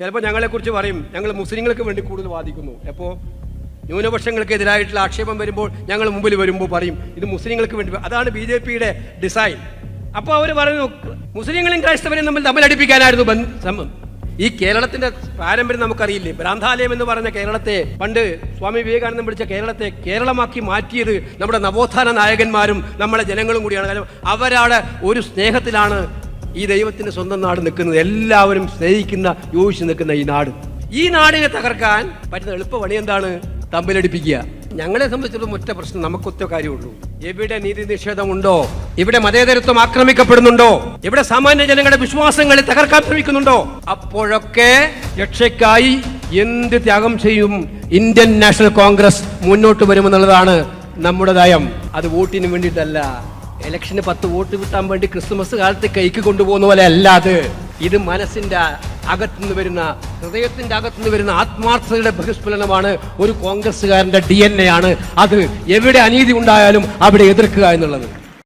ചിലപ്പോൾ ഞങ്ങളെക്കുറിച്ച് പറയും ഞങ്ങൾ മുസ്ലിങ്ങൾക്ക് വേണ്ടി കൂടുതൽ വാദിക്കുന്നു. എപ്പോൾ ന്യൂനപക്ഷങ്ങൾക്കെതിരായിട്ടുള്ള ആക്ഷേപം വരുമ്പോൾ ഞങ്ങൾ മുമ്പിൽ വരുമ്പോൾ പറയും ഇത് മുസ്ലിങ്ങൾക്ക് വേണ്ടി അതാണ് ബി ജെ പിയുടെ ഡിസൈൻ അപ്പോൾ അവർ പറയുന്നു മുസ്ലിങ്ങളും ക്രൈസ്തവരും തമ്മിൽ തമ്മിലടിപ്പിക്കാനായിരുന്നു ശ്രമം ഈ കേരളത്തിന്റെ പാരമ്പര്യം നമുക്കറിയില്ലേ? ഭ്രാന്താലയം എന്ന് പറഞ്ഞ കേരളത്തെ പണ്ട് സ്വാമി വിവേകാനന്ദൻ പിടിച്ച കേരളത്തെ കേരളമാക്കി മാറ്റിയത് നമ്മുടെ നവോത്ഥാന നായകന്മാരും നമ്മുടെ ജനങ്ങളും കൂടിയാണ്. കാരണം അവരാണ് ഒരു സ്നേഹത്തിലാണ് ഈ ദൈവത്തിന്റെ സ്വന്തം നാട് നിൽക്കുന്നത് എല്ലാവരും സ്നേഹിക്കുന്ന യോജിച്ച് നിൽക്കുന്ന ഈ നാട്. ഈ നാടിനെ തകർക്കാൻ പറ്റുന്ന എളുപ്പ പണി എന്താണ്? തമ്മിലടിപ്പിക്കുക. ഞങ്ങളെ സംബന്ധിച്ചിടത്തോളം ഒറ്റ പ്രശ്നം നമുക്കൊറ്റ കാര്യമുള്ളൂ. എവിടെ നീതി നിഷേധമുണ്ടോ? ഇവിടെ മതേതരത്വം ആക്രമിക്കപ്പെടുന്നുണ്ടോ? ഇവിടെ സാമാന്യ ജനങ്ങളുടെ വിശ്വാസങ്ങളെ തകർക്കാൻ ശ്രമിക്കുന്നുണ്ടോ? അപ്പോഴൊക്കെ രക്ഷയ്ക്കായി എന്ത് ത്യാഗം ചെയ്യും? ഇന്ത്യൻ നാഷണൽ കോൺഗ്രസ് മുന്നോട്ട് വരുമെന്നുള്ളതാണ് നമ്മുടെ നയം. അത് വോട്ടിന് വേണ്ടിയിട്ടല്ല. ഇലക്ഷന് പത്ത് വോട്ട് കിട്ടാൻ വേണ്ടി ക്രിസ്മസ് കാലത്ത് കൈക്ക് കൊണ്ടുപോകുന്ന പോലെ അല്ല അത്. ഇത് മനസ്സിന്റെ അകത്തുനിന്ന് വരുന്ന ഹൃദയത്തിന്റെ അകത്തുനിന്ന് വരുന്ന ആത്മാർത്ഥതയുടെ ബഹിസ്ഫുലനമാണ് ഒരു കോൺഗ്രസ്സുകാരന്റെ ഡി എൻ എ ആണ്. അത് എവിടെ അനീതി ഉണ്ടായാലും അവിടെ എതിർക്കുക എന്നുള്ളത്.